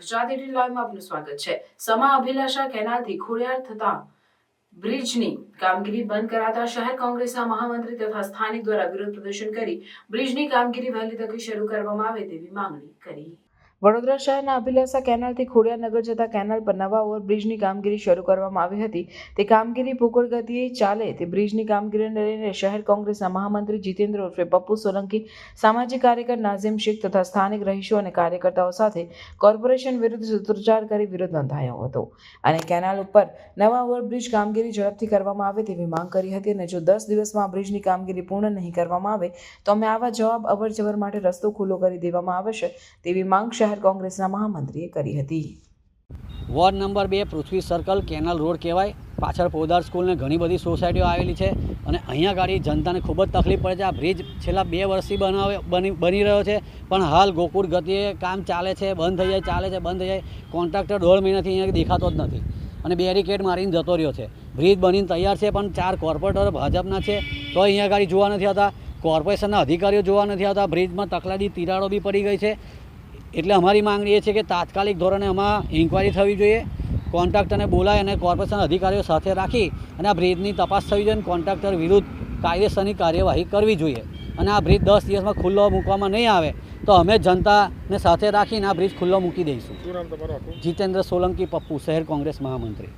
Gujarati TV લાઈવમાં આપનું સ્વાગત છે. સમા અભિલાષા કેનાલથી ખોડિયાર થતા બ્રિજની કામગીરી બંધ કરાતા શહેર કોંગ્રેસના મહામંત્રી તથા સ્થાનિક દ્વારા વિરોધ પ્રદર્શન કરી બ્રિજની કામગીરી વહેલી તકે શરૂ કરવામાં આવે તેવી માંગણી કરી. વડોદરા શહેરના અભિલાષા કેનાલથી ખોડિયાનગર જતા કેનાલ પર નવા ઓવરબ્રિજની કામગીરી શરૂ કરવામાં આવી હતી. તે કામગીરી ભૂગોળ ગતિએ ચાલે. તે બ્રિજની કામગીરીને લઈને શહેર કોંગ્રેસના મહામંત્રી જીતેન્દ્ર ઉર્ફે પપ્પુ સોલંકી, સામાજિક કાર્યકર નાઝીમ શેખ તથા સ્થાનિક રહીશો અને કાર્યકર્તાઓ સાથે કોર્પોરેશન વિરુદ્ધ સૂત્રોચ્ચાર કરી વિરોધ નોંધાયો હતો. અને કેનાલ ઉપર નવા ઓવરબ્રિજ કામગીરી ઝડપથી કરવામાં આવે તેવી માંગ કરી હતી અને જો દસ દિવસમાં આ બ્રિજની કામગીરી પૂર્ણ નહીં કરવામાં આવે, તો અમે આવા જવાબ અવર જવર માટે રસ્તો ખુલ્લો કરી દેવામાં આવશે તેવી માંગ શહેર કોંગ્રેસના મહામંત્રીએ કરી હતી. વોર્ડ નંબર બે પૃથ્વી સર્કલ કેનલ રોડ કહેવાય. પાછળ પોદાર સ્કૂલને ઘણી બધી સોસાયટીઓ આવેલી છે અને અહીંયા ગાડી જનતાને ખૂબ જ તકલીફ પડે છે. આ બ્રિજ છેલ્લા બે વર્ષથી બનાવે, બની બની રહ્યો છે. પણ હાલ ગોકુળ ગતિએ કામ ચાલે છે, બંધ થઈ જાય, ચાલે છે, બંધ થઈ જાય. કોન્ટ્રાક્ટર દોઢ મહિનાથી અહીંયા દેખાતો જ નથી અને બેરિકેડ મારીને જતો રહ્યો છે. બ્રિજ બનીને તૈયાર છે, પણ ચાર કોર્પોરેટર ભાજપના છે. તો અહીંયા ગાડી જોવા નથી આવતા. કોર્પોરેશનના અધિકારીઓ જોવા નથી આવતા. બ્રિજમાં તકલાદી તિરાડો બી પડી ગઈ છે. એટલે અમારી માંગણી એ છે કે તાત્કાલિક ધોરણે આમાં ઇન્કવાયરી થવી જોઈએ. કોન્ટ્રાક્ટરને બોલાય અને કોર્પોરેશન અધિકારીઓ સાથે રાખી અને આ બ્રિજની તપાસ થવી જોઈએ અને કોન્ટ્રાક્ટર વિરુદ્ધ કાયદેસરની કાર્યવાહી કરવી જોઈએ. અને આ બ્રિજ દસ દિવસમાં ખુલ્લો મૂકવામાં નહીં આવે તો અમે જનતાને સાથે રાખીને આ બ્રિજ ખુલ્લો મૂકી દઈશું. જીતેન્દ્ર સોલંકી પપ્પુ શહેર કોંગ્રેસ મહામંત્રી.